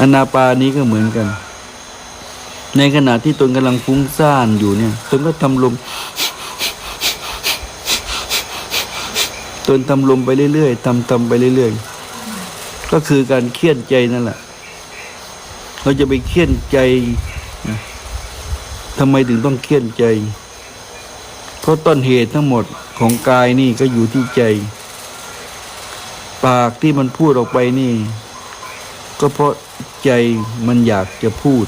อนาปานี้ก็เหมือนกัน ในขณะที่ตนกำลังฟุ้งซ่านอยู่เนี่ย ตนก็ทำลม ตนทำลมไปเรื่อยๆทำทำไปเรื่อยๆ ก็คือการเครียดใจนั่นแหละ เราจะไปเครียดใจทำไมถึงต้องเครียดใจ เพราะต้นเหตุทั้งหมดของกายนี่ก็อยู่ที่ใจ ปากที่มันพูดออกไปนี่ ก็เพราะใจมันอยากจะพูด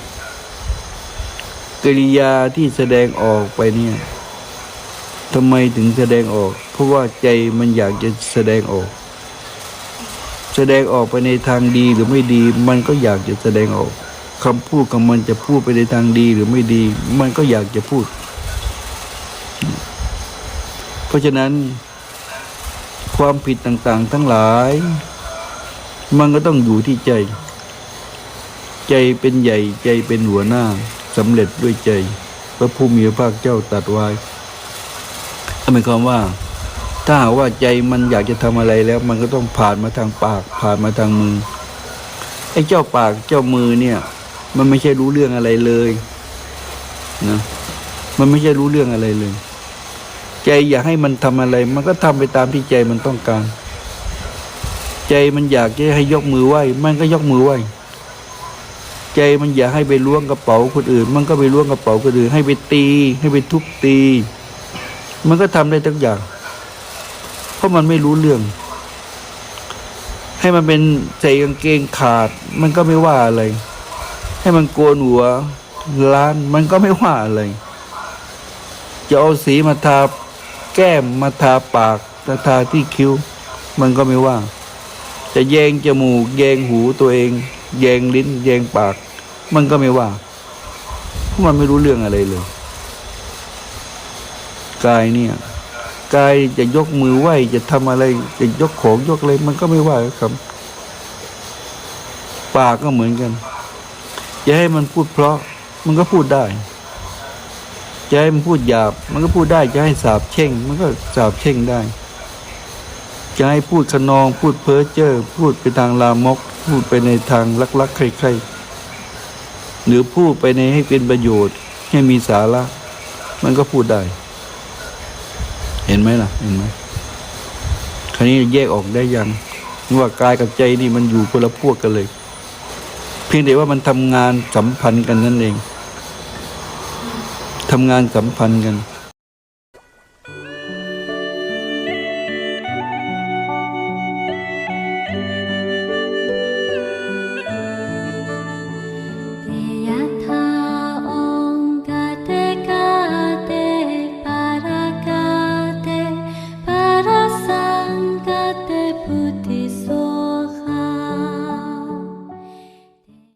กริยาที่แสดงออกไปเนี่ยทำไมถึงแสดงออก เพราะว่าใจมันอยากจะแสดงออก แสดงออกไปในทางดีหรือไม่ดี มันก็อยากจะแสดงออกคำพูดของมันจะพูดไปในทางดีหรือไม่ดี มันก็อยากจะพูด เพราะฉะนั้น ความผิดต่างๆ ทั้งหลาย มันก็ต้องอยู่ที่ใจ ใจเป็นใหญ่ใจเป็นหัวหน้าสำเร็จด้วยใจ พระผู้มีพระภาคเจ้าตรัสไว้หมายความว่า ถ้าหากว่าใจมันอยากจะทำอะไรแล้ว มันก็ต้องผ่านมาทางปาก ผ่านมาทางมือไอ้เจ้าปากเจ้ามือเนี่ย มันไม่ใช่รู้เรื่องอะไรเลยนะมันไม่ใช่รู้เรื่องอะไรเลย ใจอยากให้มันทำอะไร มันก็ทำไปตามที่ใจมันต้องการ ใจมันอยากจะให้ยกมือไหว้ มันก็ยกมือไหว้ ใจมันอยากให้ไปล้วงกระเป๋าคนอื่น มันก็ไปล้วงกระเป๋าคนอื่น ให้ไปตี ให้ไปทุบตี มันก็ทำได้ทุกอย่าง เพราะมันไม่รู้เรื่อง ให้มันเป็นใส่กางเกงขาด มันก็ไม่ว่าอะไร ให้มันโกนหัวล้าน มันก็ไม่ว่าอะไร จะเอาสีมาทาแก้มมาทาปากมาทาที่คิ้ว มันก็ไม่ว่า จะแยงจมูกแยงหูตัวเอง แยงลิ้น แยงปาก มันก็ไม่ว่าเพราะมันไม่รู้เรื่องอะไรเลยกายเนี่ยกายจะยกมือไหวจะทำอะไร จะยกของยกอะไรมันก็ไม่ว่าครับปากก็เหมือนกันจะให้มันพูดเพราะ มันก็พูดได้จะให้มันพูดหยาบ มันก็พูดได้จะให้สาบเช่ง มันก็สาบเช่งได้ จะให้พูดขนองพูดเพ้อเจ้อพูดไปทางลามก พูดไปในทางลักๆใครๆหรือพูดไปในให้เป็นประโยชน์ ให้มีสาระ มันก็พูดได้ เห็นไหมล่ะ เห็นไหมคราวนี้แยกออกได้ยังว่ากายกับใจนี่มันอยู่คนละพวกกันเลย เพียงแต่ว่ามันทำงานสัมพันธ์กันนั่นเองทำงานสัมพันธ์กัน